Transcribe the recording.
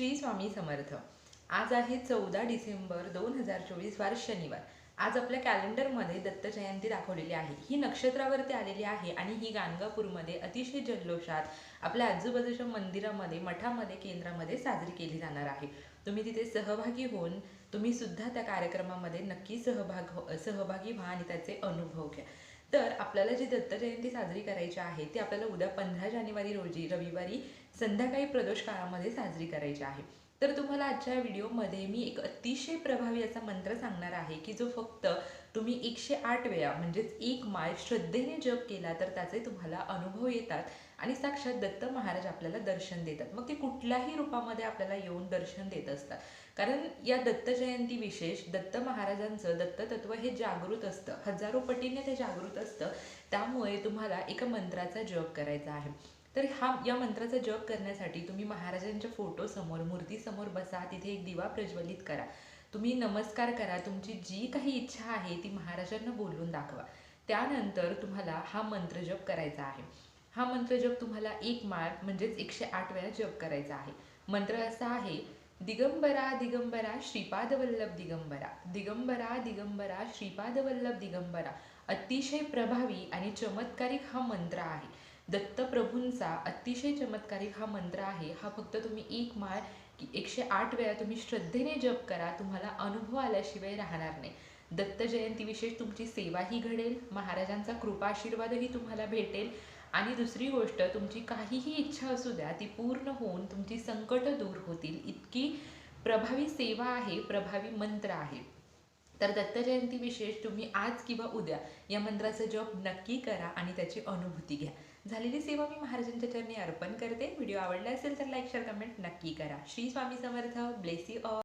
श्री स्वामी समर्थ. आज आहे चौदा डिसेंबर दोन हजार चोवीस वार शनिवार. आज आपल्या कॅलेंडरमध्ये दत्त जयंती दाखवलेली आहे. ही नक्षत्रावरती आलेली आहे आणि ही गाणगापूरमध्ये अतिशय जल्लोषात आपल्या आजूबाजूच्या मंदिरामध्ये मठामध्ये केंद्रामध्ये साजरी केली जाणार आहे. तुम्ही तिथे सहभागी होऊन तुम्ही सुद्धा त्या कार्यक्रमामध्ये नक्की सहभाग हो सहभागी व्हा आणि त्याचे अनुभव घ्या. तर आपल्याला जी दत्तजयंती साजरी करायची आहे ती आपल्याला उद्या पंधरा जानेवारी रोजी रविवारी संध्याकाळी प्रदोष काळामध्ये साजरी करायची आहे. तर तुम्हाला आजच्या व्हिडिओमध्ये मी एक अतिशय प्रभावी असा मंत्र सांगणार आहे की जो फक्त तुम्ही एकशे आठ वेळा म्हणजेच एक माय श्रद्धेने जप केला तर त्याचे तुम्हाला अनुभव येतात आणि साक्षात दत्त महाराज आपल्याला दर्शन देतात. मग ते कुठल्याही रूपामध्ये आपल्याला येऊन दर्शन देत असतात. कारण या दत्त जयंती विशेष दत्त महाराजांचं दत्ततत्व हे जागृत असतं. हजारो पटीने ते जागृत असतं. त्यामुळे तुम्हाला एका मंत्राचा जप करायचा आहे. तर हा या मंत्राचा जप करण्यासाठी तुम्ही महाराजांच्या फोटोसमोर मूर्तीसमोर बसा तिथे एक दिवा प्रज्वलित करा. तुम्ही नमस्कार करा तुमची जी काही इच्छा आहे ती महाराजांना बोलून दाखवा. त्यानंतर तुम्हाला हा मंत्र जप करायचा आहे. हा मंत्र जप तुम्हाला एक माळ म्हणजेच एकशे आठ वेळा जप करायचा आहे. मंत्र असा आहे दिगंबरा दिगंबरा श्रीपाद वल्लभ दिगंबरा. दिगंबरा दिगंबरा श्रीपाद वल्लभ दिगंबरा. अतिशय प्रभावी आणि चमत्कारिक हा मंत्र आहे. दत्तप्रभूंचा अतिशय चमत्कारिक हा मंत्र आहे. हा फक्त तुम्ही एक माळ की एकशे आठ वेळा तुम्ही श्रद्धेने जप करा तुम्हाला अनुभव आल्याशिवाय राहणार नाही. दत्त जयंती विशेष तुमची सेवाही घडेल महाराजांचा कृपा आशीर्वादही तुम्हाला भेटेल. आणि दुसरी गोष्ट तुमची काहीही इच्छा असू द्या ती पूर्ण होऊन तुमची संकट दूर होतील. इतकी प्रभावी सेवा आहे प्रभावी मंत्र आहे. तर दत्त जयंती विशेष तुम्ही आज किंवा उद्या या मंत्राचा जप नक्की करा आणि त्याची अनुभूती घ्या. झालेली सेवा मी महाराजांच्या चरणी अर्पण करते. व्हिडिओ आवडला असेल तर लाईक शेअर कमेंट नक्की करा. श्री स्वामी समर्थ. ब्लेसी ऑ